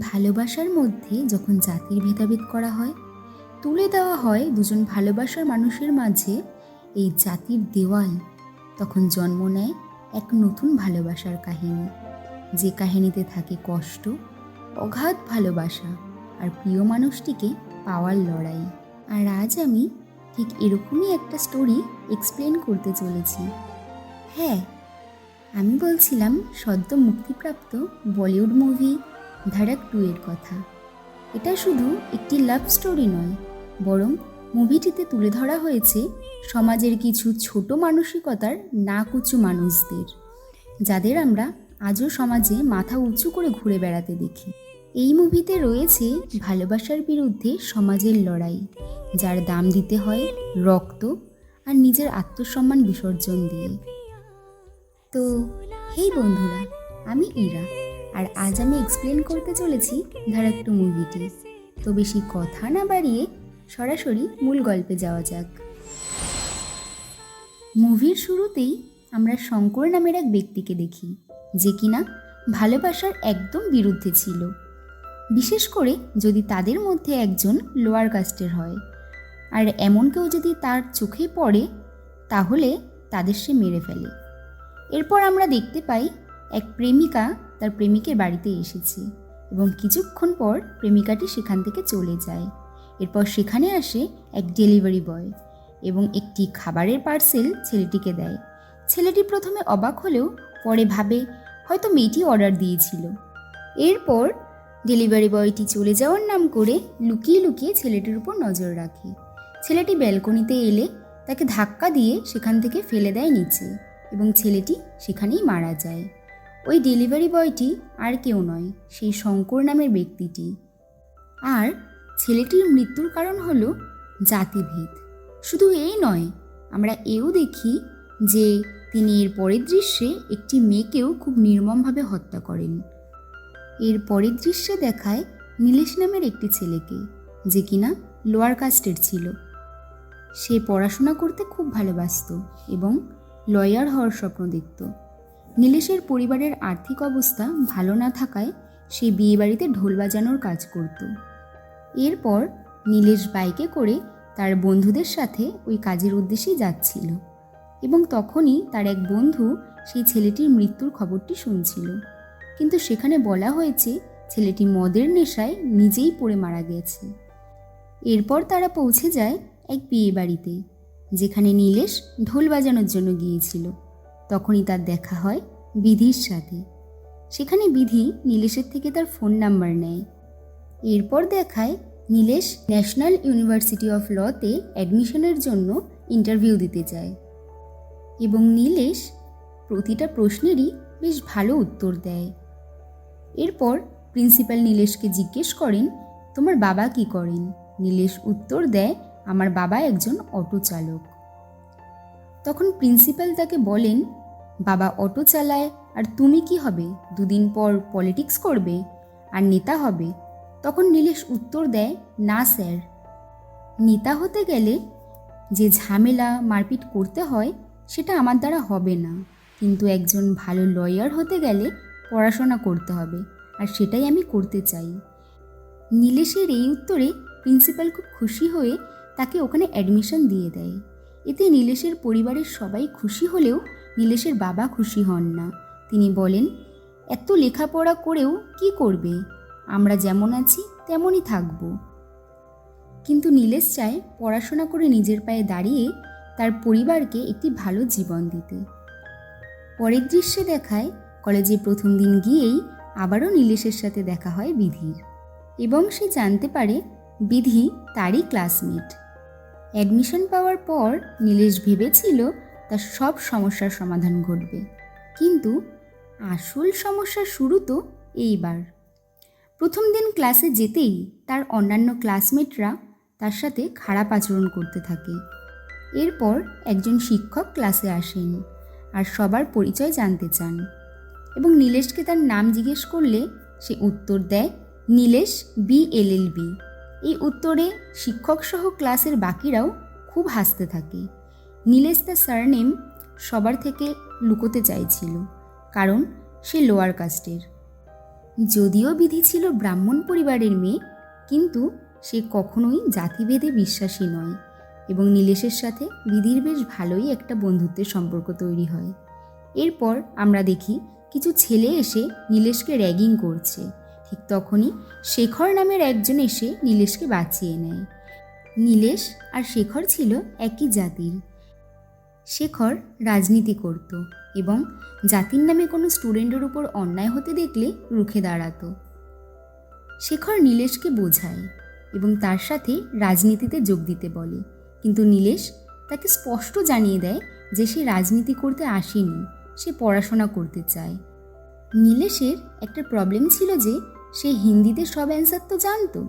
ভালোবাসার মধ্যে যখন জাতির ভেদাভেদ করা হয়, তুলে দেওয়া হয় দুজন ভালোবাসার মানুষের মাঝে এই জাতির দেওয়াল। তখন জন্ম নেয় এক নতুন ভালোবাসার কাহিনী। যে কাহিনীতে থাকে কষ্ট, অগাধ ভালোবাসা আর প্রিয় মানুষটিকে পাওয়ার লড়াই। আর আজ আমি ঠিক এরকমই একটা স্টোরি এক্সপ্লেন করতে চলেছি। হ্যাঁ আমি বলছিলাম সদ্য মুক্তিপ্রাপ্ত বলিউড মুভি ধারাক টু এর কথা। এটা শুধু একটি লাভ স্টোরি নয়, বরং মুভিটিতে তুলে ধরা হয়েছে সমাজের কিছু ছোট মানসিকতার নাকুচু মানুষদের, যাদের আমরা আজও সমাজে মাথা উঁচু করে ঘুরে বেড়াতে দেখি। এই মুভিতে রয়েছে ভালোবাসার বিরুদ্ধে সমাজের লড়াই, যার দাম দিতে হয় রক্ত আর নিজের আত্মসম্মান বিসর্জন দিয়ে। তো, হেই বন্ধুরা, আমি ইরা। আর আজ আমি এক্সপ্লেন করতে চলেছি ধারাক্টু মুভিটি তো বেশি কথা না বাড়িয়ে সরাসরি মূল গল্পে যাওয়া যাক। মুভির শুরুতেই আমরা শঙ্কর নামের এক ব্যক্তিকে দেখি, যে কিনা ভালোবাসার একদম বিরুদ্ধে ছিল। বিশেষ করে যদি তাদের মধ্যে একজন লোয়ার কাস্টের হয়। আর এমন কেউ যদি তার চোখে পড়ে, তাহলে তাদের সে মেরে ফেলে। এরপর আমরা দেখতে পাই এক প্রেমিকা তার প্রেমিকের বাড়িতে এসেছে এবং কিছুক্ষণ পর প্রেমিকাটি সেখান থেকে চলে যায়। এরপর সেখানে আসে এক ডেলিভারি বয় এবং একটি খাবারের পার্সেল ছেলেটিকে দেয়। ছেলেটি প্রথমে অবাক হলেও পরে ভাবে, হয়তো মেয়েটি অর্ডার দিয়েছিল। এরপর ডেলিভারি বয়টি চলে যাওয়ার নাম করে লুকিয়ে লুকিয়ে ছেলেটির উপর নজর রাখে। ছেলেটি ব্যালকনিতে এলে তাকে ধাক্কা দিয়ে সেখান থেকে ফেলে দেয় নিচে এবং ছেলেটি সেখানেই মারা যায়। ওই ডেলিভারি বয়টি আর কেউ নয়, সেই শঙ্কর নামের ব্যক্তিটি। আর ছেলেটির মৃত্যুর কারণ হলো জাতিভেদ। শুধু এই নয়, আমরা এও দেখি যে তিনি এর পরের দৃশ্যে একটি মেয়েকেও খুব নির্মমভাবে হত্যা করেন। এর পরের দৃশ্যে দেখায় নীলেশ নামের একটি ছেলেকে, যে কিনা লোয়ার কাস্টের ছিল। সে পড়াশোনা করতে খুব ভালোবাসত এবং লয়ার হওয়ার স্বপ্ন দেখত। নীলেশের পরিবারের আর্থিক অবস্থা ভালো না থাকায় সে বিয়েবাড়িতে ঢোল বাজানোর কাজ করত। এরপর নীলেশ বাইকে করে তার বন্ধুদের সাথে ওই কাজের উদ্দেশ্যেই যাচ্ছিল এবং তখনই তার এক বন্ধু সেই ছেলেটির মৃত্যুর খবরটি শুনছিল। কিন্তু সেখানে বলা হয়েছে ছেলেটি মদের নেশায় নিজেই পড়ে মারা গেছে। এরপর তারা পৌঁছে যায় এক বিয়ে বাড়িতে যেখানে নীলেশ ঢোল বাজানোর জন্য গিয়েছিল। তখনই তার দেখা হয় বিধির সাথে। সেখানে বিধি নীলেশের থেকে তার ফোন নাম্বার নেয়। এরপর দেখায় নীলেশ ন্যাশনাল ইউনিভার্সিটি অফ লতে অ্যাডমিশনের জন্য ইন্টারভিউ দিতে যায় এবং নীলেশ প্রতিটা প্রশ্নেরই বেশ ভালো উত্তর দেয়। এরপর প্রিন্সিপাল নীলেশকে জিজ্ঞেস করেন, তোমার বাবা কি করেন? নীলেশ উত্তর দেয়, আমার বাবা একজন অটো চালক। তখন প্রিন্সিপাল তাকে বলেন, বাবা অটো চালায়, আর তুমি কি হবে? দুদিন পর পলিটিক্স করবে, আর নেতা হবে। তখন নীলেশ উত্তর দেয়, না স্যার। নেতা হতে গেলে যে ঝামেলা মারপিট করতে হয়, সেটা আমার দ্বারা হবে না। কিন্তু একজন ভালো লয়ার হতে গেলে পড়াশোনা করতে হবে, আর সেটাই আমি করতে চাই। নীলেশের এই উত্তরে প্রিন্সিপাল খুব খুশি হয়ে তাকে ওখানে অ্যাডমিশন দিয়ে দেয়। এতে নীলেশের পরিবারের সবাই খুশি হলেও নীলেশের বাবা খুশি হন না। তিনি বলেন, এত লেখাপড়া করেও কি করবে? আমরা যেমন আছি, তেমনই থাকব। কিন্তু নীলেশ চায় পড়াশোনা করে নিজের পায়ে দাঁড়িয়ে তার পরিবারকে একটি ভালো জীবন দিতে। পরের দৃশ্যে দেখায়, কলেজে প্রথম দিন গিয়েই আবারও নীলেশের সাথে দেখা হয় বিধির। এবং সে জানতে পারে, বিধি তারই ক্লাসমেট। অ্যাডমিশন পাওয়ার পর নীলেশ ভেবেছিল তার সব সমস্যার সমাধান ঘটবে। কিন্তু আসল সমস্যা শুরু তো এইবার। প্রথম দিন ক্লাসে যেতেই তার অন্যান্য ক্লাসমেটরা তার সাথে খারাপ আচরণ করতে থাকে। এরপর একজন শিক্ষক ক্লাসে আসেন আর সবার পরিচয় জানতে চান এবং নীলেশকে তার নাম জিজ্ঞেস করলে সে উত্তর দেয়, Nilesh, B L L B. এই উত্তরে শিক্ষকসহ ক্লাসের বাকিরাও খুব হাসতে থাকে। নীলেশ তার সারনেম সবার থেকে লুকোতে চাইছিল, কারণ সে লোয়ার কাস্টের যদিও বিধি ছিল ব্রাহ্মণ পরিবারের মেয়ে, কিন্তু সে কখনোই জাতিভেদে বিশ্বাসী নয় এবং নীলেশের সাথে বিধির বেশ ভালোই একটা বন্ধুত্বের সম্পর্ক তৈরি হয়। এরপর আমরা দেখি কিছু ছেলে এসে নীলেশকে র্যাগিং করছে। ঠিক তখনই শেখর নামের একজন এসে নীলেশকে বাঁচিয়ে নেয়। নীলেশ আর শেখর ছিল একই জাতির। শেখর রাজনীতি করত এবং জাতির নামে কোনো স্টুডেন্টের উপর অন্যায় হতে দেখলে রুখে দাঁড়াতো। শেখর নীলেশকে বোঝায় এবং তার সাথে রাজনীতিতে যোগ দিতে বলে। কিন্তু নীলেশ তাকে স্পষ্ট জানিয়ে দেয় যে সে রাজনীতি করতে আসেনি, সে পড়াশোনা করতে চায়। নীলেশের একটা প্রবলেম ছিল যে সে হিন্দিতে সব অ্যান্সার তো জানতো,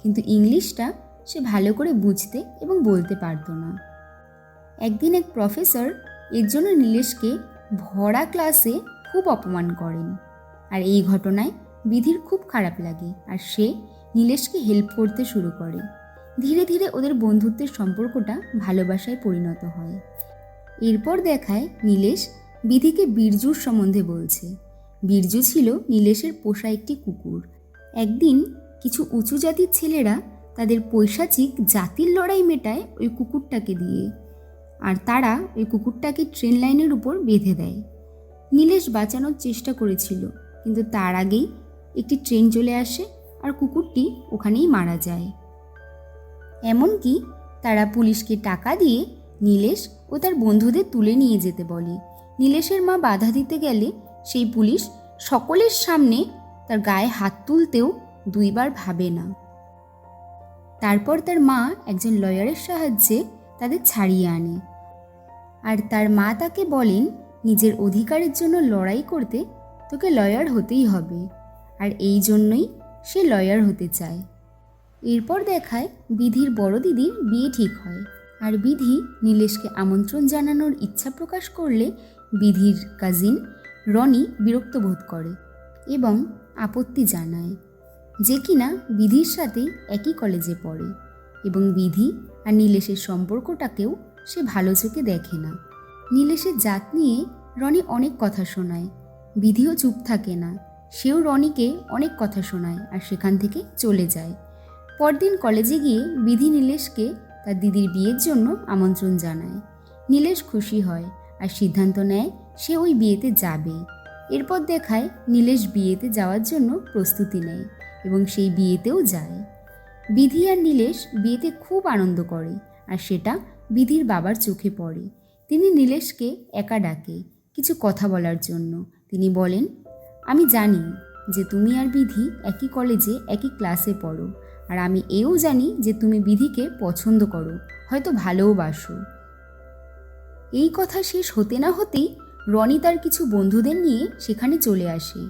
কিন্তু ইংলিশটা সে ভালো করে বুঝতে এবং বলতে পারতো না। একদিন এক প্রফেসর এর জন্য নীলেশকে ভরা ক্লাসে খুব অপমান করেন আর এই ঘটনায় বিধির খুব খারাপ লাগে আর সে নীলেশকে হেল্প করতে শুরু করে। ধীরে ধীরে ওদের বন্ধুত্বের সম্পর্কটা ভালোবাসায় পরিণত হয়। এরপর দেখায় নীলেশ বিধিকে বীরজুর সম্বন্ধে বলছে। বীরজু ছিল নীলেশের পোষা একটি কুকুর। একদিন কিছু উঁচু জাতির ছেলেরা তাদের পৈশাচিক জাতির লড়াই মেটায় ওই কুকুরটাকে দিয়ে। আর তারা ওই কুকুরটাকে ট্রেন লাইনের উপর বেঁধে দেয়। নীলেশ বাঁচানোর চেষ্টা করেছিল, কিন্তু তার আগেই একটি ট্রেন চলে আসে আর কুকুরটি ওখানেই মারা যায়। এমনকি তারা পুলিশকে টাকা দিয়ে নীলেশ ও তার বন্ধুদের তুলে নিয়ে যেতে বলে। নীলেশের মা বাধা দিতে গেলে সেই পুলিশ সকলের সামনে তার গায়ে হাত তুলতেও দুইবার ভাবে না। তারপর তার মা একজন লয়ারের সাহায্যে তাদের ছাড়িয়ে আনে। আর তার মা তাকে বলেন, নিজের অধিকারের জন্য লড়াই করতে তোকে লয়ার হতেই হবে। আর এই জন্যই সে লয়ার হতে চায়। এরপর দেখায় বিধির বড় দিদির বিয়ে ঠিক হয়। আর বিধি নীলেশকে আমন্ত্রণ জানানোর ইচ্ছা প্রকাশ করলে বিধির কাজিন রনি বিরক্ত বোধ করে এবং আপত্তি জানায় যে কিনা বিধির সাথেই একই কলেজে পড়ে এবং বিধি আর নীলেশের সম্পর্কটাকেও সে ভালো চোখে দেখে না। নীলেশের জাত নিয়ে রনি অনেক কথা শোনায়, বিধিও চুপ থাকে না, সেও রনিকে অনেক কথা শোনায় আর সেখান থেকে চলে যায়। পরদিন কলেজে গিয়ে বিধি নীলেশকে তার দিদির বিয়ের জন্য আমন্ত্রণ জানায়। নীলেশ খুশি হয় আর সিদ্ধান্ত নেয় সে ওই বিয়েতে যাবে। এরপর দেখায় নীলেশ বিয়েতে যাওয়ার জন্য প্রস্তুতি নেয় এবং সেই বিয়েতেও যায়। বিধি আর নীলেশ বিয়েতে খুব আনন্দ করে আর সেটা বিধির বাবার চোখে পড়ে। তিনি নীলেশকে একা ডাকে কিছু কথা বলার জন্য। তিনি বলেন, আমি জানি যে তুমি আর বিধি একই কলেজে, একই ক্লাসে পড়ো আর আমি এও জানি যে তুমি বিধিকে পছন্দ করো, হয়তো ভালোবাসো এই কথা শেষ হতে না হতেই রনি তার কিছু বন্ধুদের নিয়ে সেখানে চলে আসে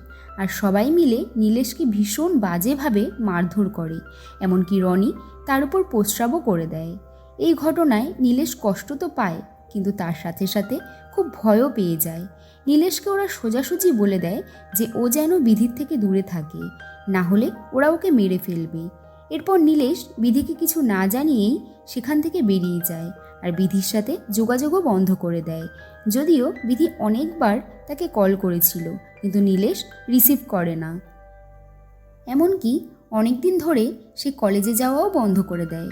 আর সবাই মিলে নীলেশকে ভীষণ বাজেভাবে মারধর করে, এমনকি রনি তার উপর প্রস্রাবও করে দেয়। এই ঘটনায় নীলেশ কষ্ট তো পায়, কিন্তু তার সাথে সাথে খুব ভয়ও পেয়ে যায়। নীলেশকে ওরা সোজাসুজি বলে দেয় যে ও যেন বিধির থেকে দূরে থাকে, না হলে ওরা ওকে মেরে ফেলবে। এরপর নীলেশ বিধিকে কিছু না জানিয়েই সেখান থেকে বেরিয়ে যায় আর বিধির সাথে যোগাযোগও বন্ধ করে দেয়। যদিও বিধি অনেকবার তাকে কল করেছিল, কিন্তু নীলেশ রিসিভ করে না। এমনকি অনেক দিন ধরে সে কলেজে যাওয়াও বন্ধ করে দেয়।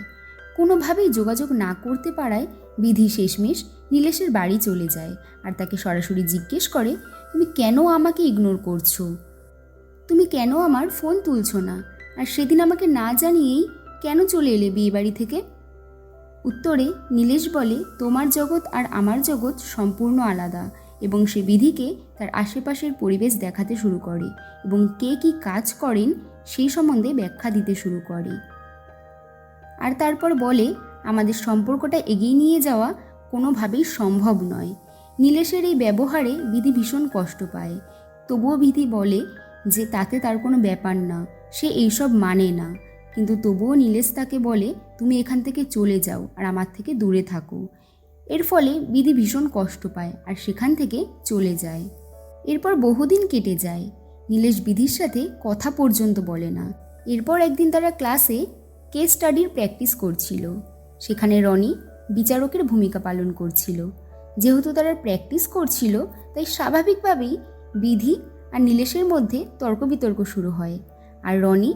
কোনোভাবেই যোগাযোগ না করতে পারায় বিধি শেষমেশ নীলেশের বাড়ি চলে যায় আর তাকে সরাসরি জিজ্ঞেস করে, তুমি কেন আমাকে ইগনোর করছ? তুমি কেন আমার ফোন তুলছো না? আর সেদিন আমাকে না জানিয়েই কেন চলে এলে বিয়ে বাড়ি থেকে? উত্তরে, নীলেশ বলে, তোমার জগৎ আর আমার জগৎ সম্পূর্ণ আলাদা এবং সে বিধিকে তার আশেপাশের পরিবেশ দেখাতে শুরু করে এবং কে কী কাজ করেন সেই সম্বন্ধে ব্যাখ্যা দিতে শুরু করে। আর তারপর বলে, আমাদের সম্পর্কটা এগিয়ে নিয়ে যাওয়া কোনোভাবেই সম্ভব নয়। নীলেশের এই ব্যবহারে বিধি ভীষণ কষ্ট পায়। তবুও বিধি বলে যে তাতে তার কোনো ব্যাপার না, সে এইসব মানে না। কিন্তু তবুও নীলেশ তাকে বলে, তুমি এখান থেকে চলে যাও আর আমার থেকে দূরে থাকো। এর ফলে বিধি ভীষণ কষ্ট পায় আর সেখান থেকে চলে যায়। এরপর বহুদিন কেটে যায়। নীলেশ বিধির সাথে কথা পর্যন্ত বলে না। এরপর একদিন তারা ক্লাসে কেস স্টাডির প্র্যাকটিস করছিল। সেখানে রনি বিচারকের ভূমিকা পালন করছিল। যেহেতু তারা প্র্যাকটিস করছিল, তাই স্বাভাবিকভাবেই বিধি আর নীলেশের মধ্যে তর্ক বিতর্ক শুরু হয়। আর রনি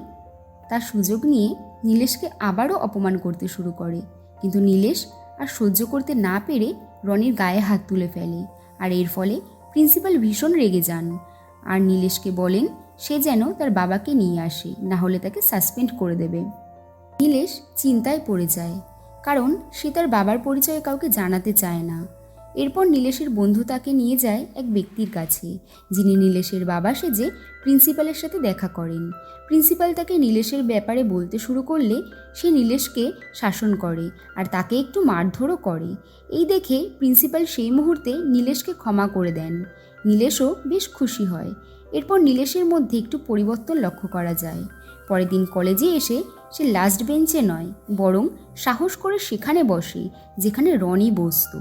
তার সুযোগ নিয়ে নীলেশকে আবারও অপমান করতে শুরু করে। কিন্তু নীলেশ আর সহ্য করতে না পেরে রনির গায়ে হাত তুলে ফেলে আর এর ফলে প্রিন্সিপাল ভীষণ রেগে যান। আর নীলেশকে বলেন, সে যেন তার বাবাকে নিয়ে আসে, না হলে তাকে সাসপেন্ড করে দেবে। নীলেশ চিন্তায় পড়ে যায়, কারণ সে তার বাবার পরিচয়ে কাউকে জানাতে চায় না। এরপর নীলেশের বন্ধু তাকে নিয়ে যায় এক ব্যক্তির কাছে। যিনি নীলেশের বাবা সেজে প্রিন্সিপালের সাথে দেখা করেন। প্রিন্সিপাল তাকে নীলেশের ব্যাপারে বলতে শুরু করলে সে নীলেশকে শাসন করে আর তাকে একটু মারধরও করে। এই দেখে প্রিন্সিপাল সেই মুহূর্তে নীলেশকে ক্ষমা করে দেন। নীলেশও বেশ খুশি হয়। এরপর নীলেশের মধ্যে একটু পরিবর্তন লক্ষ্য করা যায়। পরের দিন কলেজে এসে সে লাস্ট বেঞ্চে নয়, বরং সাহস করে সেখানে বসে, যেখানে রনি বসত।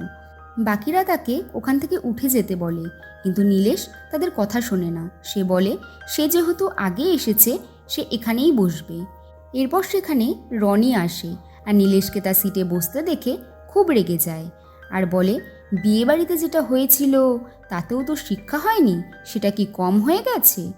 বাকিরা তাকে ওখান থেকে উঠে যেতে বলে। কিন্তু নীলেশ তাদের কথা শোনে না। সে বলে, সে যেহেতু আগে এসেছে, সে এখানেই বসবে। এরপর সেখানে রনি আসে আর নীলেশকে তার সিটে বসতে দেখে খুব রেগে যায়। আর বলে বিয়েবাড়িতে যেটা হয়েছিল, তাতেও তো শিক্ষা হয়নি? সেটা কি কম হয়ে গেছে?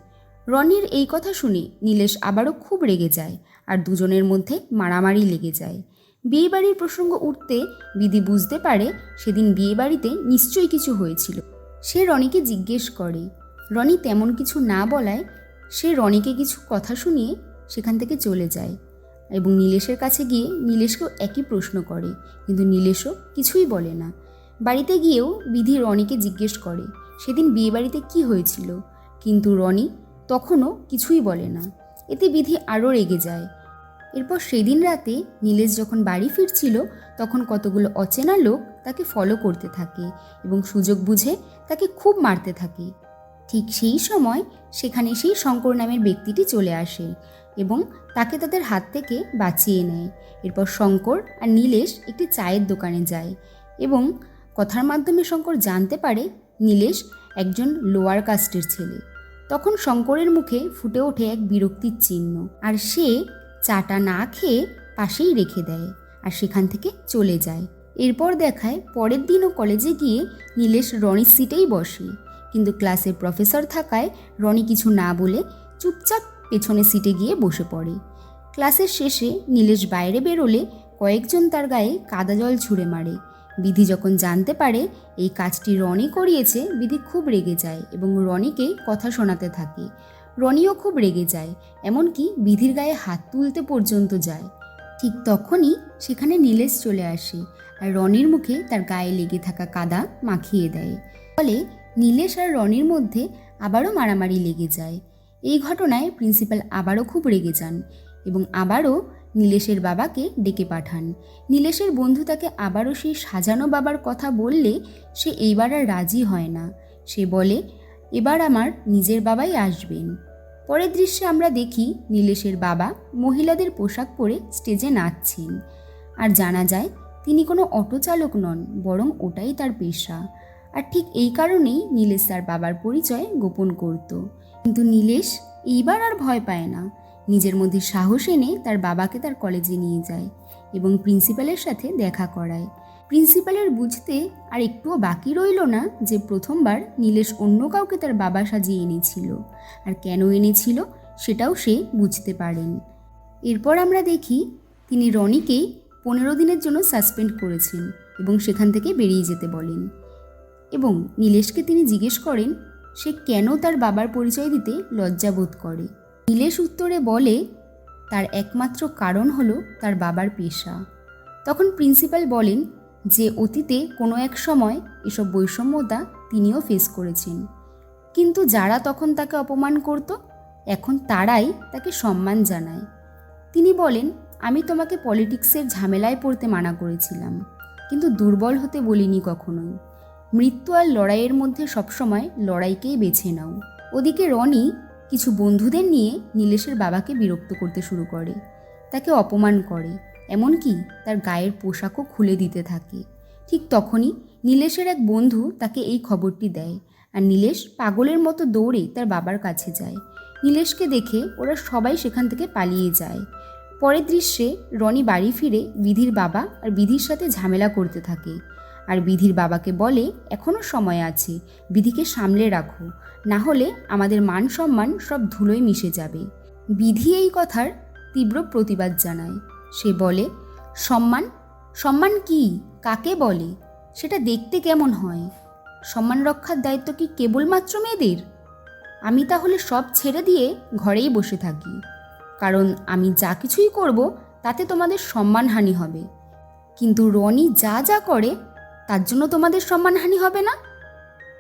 রনির এই কথা শুনে নীলেশ আবারও খুব রেগে যায় আর দুজনের মধ্যে মারামারি লেগে যায়। বিয়েবাড়ির প্রসঙ্গ উঠতে বিধি বুঝতে পারে, সেদিন বিয়েবাড়িতে নিশ্চয়ই কিছু হয়েছিল। সে রনিকে জিজ্ঞেস করে, রনি তেমন কিছু না বলায় সে রনিকে কিছু কথা শুনিয়ে সেখান থেকে চলে যায়? এবং নীলেশের কাছে গিয়ে নীলেশকেও একই প্রশ্ন করে, কিন্তু নীলেশও কিছুই বলে না। বাড়িতে গিয়েও বিধি রনিকে জিজ্ঞেস করে, সেদিন বিয়েবাড়িতে কি হয়েছিল? কিন্তু রনি তখনও কিছুই বলে না। এতে বিধি আরও রেগে যায়। এরপর সেদিন রাতে নীলেশ যখন বাড়ি ফিরছিল, তখন কতগুলো অচেনা লোক তাকে ফলো করতে থাকে এবং সুযোগ বুঝে তাকে খুব মারতে থাকে। ঠিক সেই সময় সেখানে সেই শঙ্কর নামের ব্যক্তিটি চলে আসে এবং তাকে তাদের হাত থেকে বাঁচিয়ে নেয়। এরপর শঙ্কর আর নীলেশ একটি চায়ের দোকানে যায় এবং কথার মাধ্যমে শঙ্কর জানতে পারে নীলেশ একজন লোয়ার কাস্টের ছেলে। তখন শঙ্করের মুখে ফুটে ওঠে এক বিরক্তির চিহ্ন। আর সে চাটা না খেয়ে পাশেই রেখে দেয় আর সেখান থেকে চলে যায়। এরপর দেখায় পরের দিনও কলেজে গিয়ে নীলেশ রনির সিটেই বসে। কিন্তু ক্লাসের প্রফেসর থাকায় রনি কিছু না বলে চুপচাপ পেছনে সিটে গিয়ে বসে পড়ে। ক্লাসের শেষে নীলেশ বাইরে বেরোলে কয়েকজন তার গায়ে কাদা জল ছুঁড়ে মারে। বিধি যখন জানতে পারে এই কাজটি রনি করিয়েছে, বিধি খুব রেগে যায় এবং রনিকে কথা শোনাতে থাকে। রনিও খুব রেগে যায়, এমনকি বিধির গায়ে হাত তুলতে পর্যন্ত যায়। ঠিক তখনই সেখানে নীলেশ চলে আসে আর রনির মুখে তার গায়ে লেগে থাকা কাদা মাখিয়ে দেয়। ফলে নীলেশ আর রনির মধ্যে আবারও মারামারি লেগে যায়। এই ঘটনায় প্রিন্সিপাল আবারও খুব রেগে যান এবং আবারও নীলেশের বাবাকে ডেকে পাঠান। নীলেশের বন্ধু তাকে আবারও সেই সাজানো বাবার কথা বললে সে এইবার আর রাজি হয় না। সে বলে এবার আমার নিজের বাবাই আসবেন। পরের দৃশ্যে আমরা দেখি নীলেশের বাবা মহিলাদের পোশাক পরে স্টেজে নাচছেন। আর জানা যায়, তিনি কোনো অটো চালক নন, বরং ওটাই তার পেশা। আর ঠিক এই কারণেই নীলেশ তার বাবার পরিচয় গোপন করত। কিন্তু নীলেশ এইবার আর ভয় পায় না। নিজের মধ্যে সাহস এনে তার বাবাকে তার কলেজে নিয়ে যায় এবং প্রিন্সিপালের সাথে দেখা করায়। প্রিন্সিপালের বুঝতে আর একটুও বাকি রইল না যে প্রথমবার নীলেশ অন্য কাউকে তার বাবা সাজিয়ে এনেছিল। আর কেন এনেছিল সেটাও সে বুঝতে পারেন। এরপর আমরা দেখি তিনি রনিকে পনেরো দিনের জন্য সাসপেন্ড করেছেন এবং সেখান থেকে বেরিয়ে যেতে বলেন। এবং নীলেশকে তিনি জিজ্ঞেস করেন, সে কেন তার বাবার পরিচয় দিতে লজ্জাবোধ করে? নীলেশ উত্তরে বলে, তার একমাত্র কারণ হলো তার বাবার পেশা। তখন প্রিন্সিপাল বলেন যে অতীতে কোনো এক সময় এসব বৈষম্যতা তিনিও ফেস করেছেন। কিন্তু যারা তখন তাকে অপমান করত, এখন তারাই তাকে সম্মান জানায়। তিনি বলেন, আমি তোমাকে পলিটিক্সের ঝামেলায় পড়তে মানা করেছিলাম, কিন্তু দুর্বল হতে বলিনি কখনোই। মৃত্যু আর লড়াইয়ের মধ্যে সবসময় লড়াইকেই বেছে নাও। ওদিকে রনি কিছু বন্ধুদের নিয়ে নীলেশের বাবাকে বিরক্ত করতে শুরু করে। তাকে অপমান করে। এমনকি তার গায়ের পোশাকও খুলে দিতে থাকে। ঠিক তখনই নীলেশের এক বন্ধু তাকে এই খবরটি দেয় আর নীলেশ পাগলের মতো দৌড়ে তার বাবার কাছে যায়। নীলেশকে দেখে ওরা সবাই সেখান থেকে পালিয়ে যায়। পরের দৃশ্যে রনি বাড়ি ফিরে বিধির বাবা আর বিধির সাথে ঝামেলা করতে থাকে। আর বিধির বাবাকে বলে এখনও সময় আছে, বিধিকে সামলে রাখো। না হলে আমাদের মান সম্মান সব ধুলোয় মিশে যাবে। বিধি এই কথার তীব্র প্রতিবাদ জানায়। সে বলে, সম্মান সম্মান কি? কাকে বলে? সেটা দেখতে কেমন হয়? সম্মান রক্ষার দায়িত্ব কি কেবলমাত্র মেয়েদের? আমি তাহলে সব ছেড়ে দিয়ে ঘরেই বসে থাকি। কারণ আমি যা কিছুই করব, তাতে তোমাদের সম্মানহানি হবে। কিন্তু রনি যা যা করে, তার জন্য তোমাদের সম্মানহানি হবে না?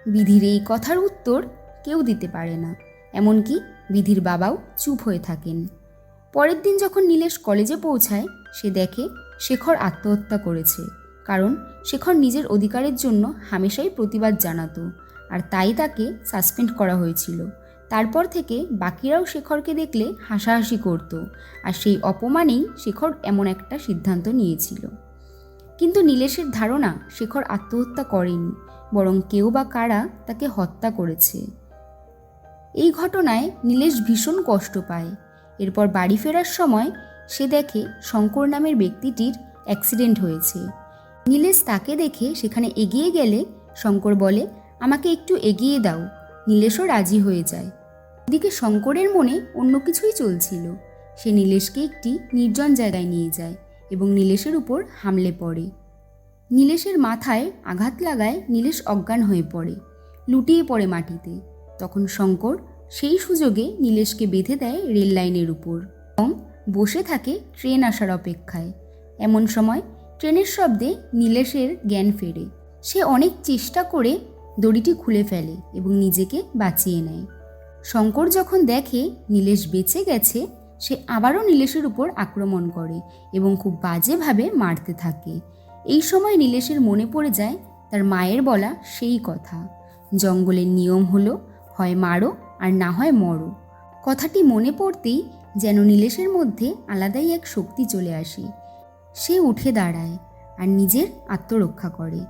বিধির এই কথার উত্তর কেউ দিতে পারে না। এমনকি বিধির বাবাও চুপ হয়ে থাকেন। পরের দিন যখন নীলেশ কলেজে পৌঁছায়, সে দেখে শেখর আত্মহত্যা করেছে। কারণ শেখর নিজের অধিকারের জন্য হামেশাই প্রতিবাদ জানাতো আর তাই তাকে সাসপেন্ড করা হয়েছিল। তারপর থেকে বাকিরাও শেখরকে দেখলে হাসাহাসি করত আর সেই অপমানেই শেখর এমন একটা সিদ্ধান্ত নিয়েছিল। কিন্তু নীলেশের ধারণা শেখর আত্মহত্যা করেনি, বরং কেউ বা কারা তাকে হত্যা করেছে। এই ঘটনায় নীলেশ ভীষণ কষ্ট পায়। এরপর বাড়ি ফেরার সময় সে দেখে শঙ্কর নামের ব্যক্তিটির অ্যাক্সিডেন্ট হয়েছে। নীলেশ তাকে দেখে সেখানে এগিয়ে গেলে শঙ্কর বলে, আমাকে একটু এগিয়ে দাও। নীলেশও রাজি হয়ে যায়। এদিকে শঙ্করের মনে অন্য কিছুই চলছিল। সে নীলেশকে একটি নির্জন জায়গায় নিয়ে যায় এবং নীলেশের উপর হামলে পড়ে। নীলেশের মাথায় আঘাত লাগায় নীলেশ অজ্ঞান হয়ে পড়ে, লুটিয়ে পড়ে মাটিতে। তখন শঙ্কর সেই সুযোগে নীলেশকে বেঁধে দেয় রেল লাইনের উপর এবং বসে থাকে ট্রেন আসার অপেক্ষায়। এমন সময় ট্রেনের শব্দে নীলেশের জ্ঞান ফেরে। সে অনেক চেষ্টা করে দড়িটি খুলে ফেলে এবং নিজেকে বাঁচিয়ে নেয়। শঙ্কর যখন দেখে নীলেশ বেঁচে গেছে, সে আবারও নীলেশের উপর আক্রমণ করে এবং খুব বাজেভাবে মারতে থাকে। এই সময় নীলেশের মনে পড়ে যায়, তার মায়ের বলা সেই কথা। জঙ্গলের নিয়ম হলো, হয় মারো আর না হয় মরো। কথাটি মনে পড়তেই যেন নীলেশের মধ্যে আলাদাই এক শক্তি চলে আসে। সে উঠে দাঁড়ায় আর নিজের আত্মরক্ষা করে।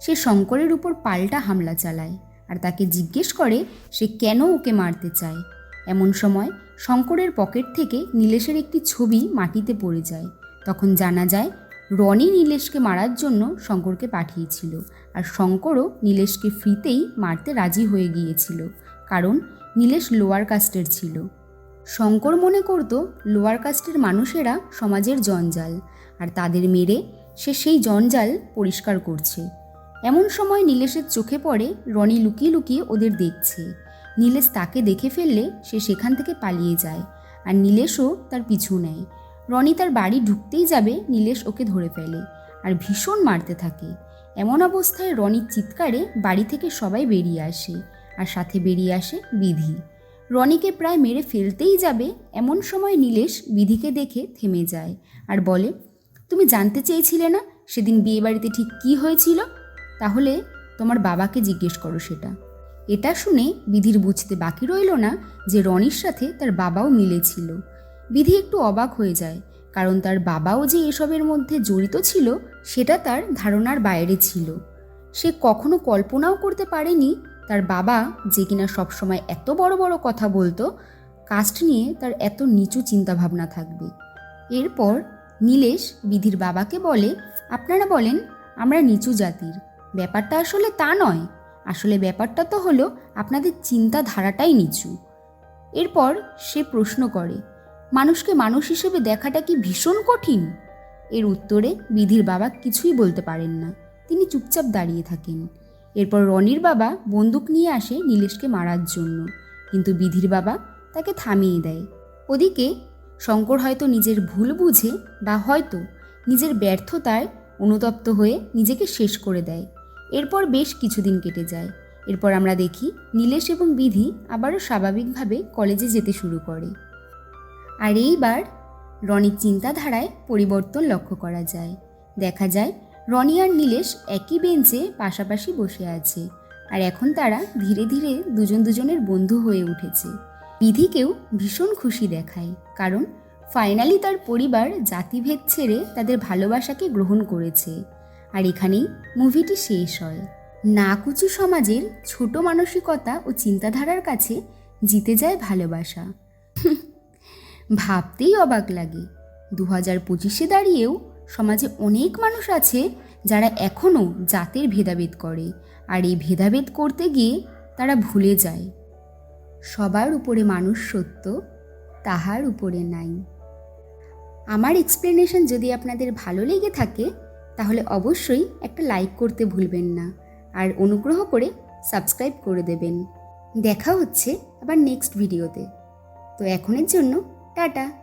সে শঙ্করের উপর পাল্টা হামলা চালায় আর তাকে জিজ্ঞেস করে সে কেন ওকে মারতে চায়। এমন সময় শঙ্করের পকেট থেকে নীলেশের একটি ছবি মাটিতে পড়ে যায়। তখন জানা যায়, রনি নীলেশকে মারার জন্য শঙ্করকে পাঠিয়েছিল আর শঙ্করও নীলেশকে ফ্রিতেই মারতে রাজি হয়ে গিয়েছিল। কারণ নীলেশ লোয়ার কাস্টের ছিল। শঙ্কর মনে করত লোয়ার কাস্টের মানুষেরা সমাজের জঞ্জাল, আর তাদের মেরে সে সেই জঞ্জাল পরিষ্কার করছে। এমন সময় নীলেশের চোখে পড়ে রনি লুকিয়ে লুকিয়ে ওদের দেখছে। নীলেশ তাকে দেখে ফেললে সে সেখান থেকে পালিয়ে যায়, আর নীলেশও তার পিছু নেয়। রনি তার বাড়ি ঢুকতেই যাবে নীলেশ ওকে ধরে ফেলে, আর ভীষণ মারতে থাকে। এমন অবস্থায় রনির চিৎকারে বাড়ি থেকে সবাই বেরিয়ে আসে। আর সাথে বেরিয়ে আসে বিধি। রনিকে প্রায় মেরে ফেলতেই যাবে, এমন সময় নীলেশ বিধিকে দেখে থেমে যায় আর বলে, তুমি জানতে চেয়েছিলে না সেদিন বিয়েবাড়িতে ঠিক কী হয়েছিল? তাহলে তোমার বাবাকে জিজ্ঞেস করো সেটা। এটা শুনে বিধির বুঝতে বাকি রইল না যে রনির সাথে তার বাবাও মিলেছিল বিধি একটু অবাক হয়ে যায়, কারণ তার বাবাও যে এসবের মধ্যে জড়িত ছিল, সেটা তার ধারণার বাইরে ছিল। সে কখনো কল্পনাও করতে পারেনি তার বাবা, যে কিনা সবসময় এত বড় বড় কথা বলতো, কাস্ট নিয়ে তার এত নিচু চিন্তাভাবনা থাকবে। এরপর নীলেশ বিধির বাবাকে বলে, আপনারা বলেন, আমরা নিচু জাতির। ব্যাপারটা আসলে তা নয়। আসলে ব্যাপারটা তো হলো, আপনাদের চিন্তাধারাটাই নিচু। এরপর সে প্রশ্ন করে, মানুষকে মানুষ হিসেবে দেখাটা কি ভীষণ কঠিন? এর উত্তরে বিধির বাবা কিছুই বলতে পারেন না। তিনি চুপচাপ দাঁড়িয়ে থাকেন। এরপর রনির বাবা বন্দুক নিয়ে আসে নীলেশকে মারার জন্য। কিন্তু বিধির বাবা তাকে থামিয়ে দেয়। ওদিকে শঙ্কর হয়তো নিজের ভুল বুঝে বা হয়তো নিজের ব্যর্থতায় অনুতপ্ত হয়ে নিজেকে শেষ করে দেয়। এরপর বেশ কিছুদিন কেটে যায়। এরপর আমরা দেখি নীলেশ এবং বিধি আবারও স্বাভাবিকভাবে কলেজে যেতে শুরু করে। আর এইবার রনির চিন্তাধারায় পরিবর্তন লক্ষ্য করা যায়। দেখা যায় রনি আর নীলেশ একই বেঞ্চে পাশাপাশি বসে আছে আর এখন তারা ধীরে ধীরে দুজন দুজনের বন্ধু হয়ে উঠেছে। বিধিকেও ভীষণ খুশি দেখায়, কারণ ফাইনালি তার পরিবার জাতিভেদ ছেড়ে তাদের ভালোবাসাকে গ্রহণ করেছে। আর এখানেই মুভিটি শেষ হয়। নাকুচু সমাজের ছোট মানসিকতা ও চিন্তাধারার কাছে জিতে যায় ভালোবাসা। ভাবতেই অবাক লাগে। দু হাজার পঁচিশে দাঁড়িয়েও সমাজে অনেক মানুষ আছে যারা এখনও জাতের ভেদাভেদ করে। আর এই ভেদাভেদ করতে গিয়ে তারা ভুলে যায়। সবার উপরে মানুষ সত্য, তাহার উপরে নাই। আমার এক্সপ্লেনেশন যদি আপনাদের ভালো লেগে থাকে, তাহলে অবশ্যই একটা লাইক করতে ভুলবেন না। আর অনুগ্রহ করে সাবস্ক্রাইব করে দেবেন। দেখা হচ্ছে আবার নেক্সট ভিডিওতে তো এখনের জন্য টাটা।